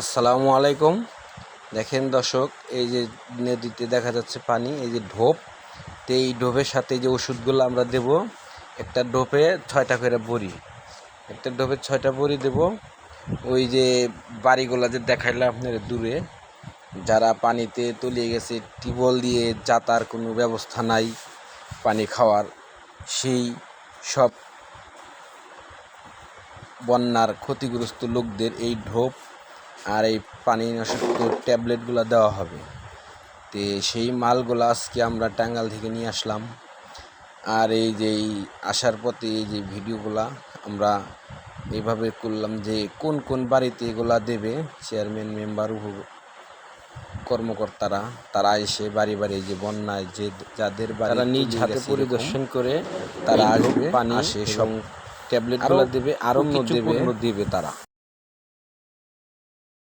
আসসালামু আলাইকুম। দেখেন দর্শক, এই যে নদীতে দেখা যাচ্ছে পানি, এই যে ঢোপ। তো এই ঢোপের সাথে যে ওষুধগুলো আমরা দেব, একটা ঢোপে ছয়টা করে বড়ি। একটা ঢোপে ছয়টা বড়ি দেব। ওই যে বাড়িগুলো যে দেখাইলাম আপনার দূরে, যারা পানিতে তলিয়ে গেছে, টিউবওয়েল দিয়ে যাতার কোনো ব্যবস্থা নাই পানি খাওয়ার। সেই সব বন্যার ক্ষতিগ্রস্ত লোকদের এই ঢোপ আর এই পানি নষ্ট ট্যাবলেটগুলো দেওয়া হবে। তো সেই মালগুলো আজকে আমরা টাঙ্গাল থেকে নিয়ে আসলাম। আর এই যে আসার পথে এই যে ভিডিওগুলা আমরা এইভাবে করলাম যে কোন কোন বাড়িতে এগুলা দেবে চেয়ারম্যান মেম্বার কর্মকর্তারা তারা এসে বাড়ি বাড়ি যে বন্যায় যে যাদের বাড়ি তারা নিজ হাতে পরিদর্শন করে তারা আসবে পানি আসে সব ট্যাবলেটগুলো দেবে আরও দেবে। দেবে তারা।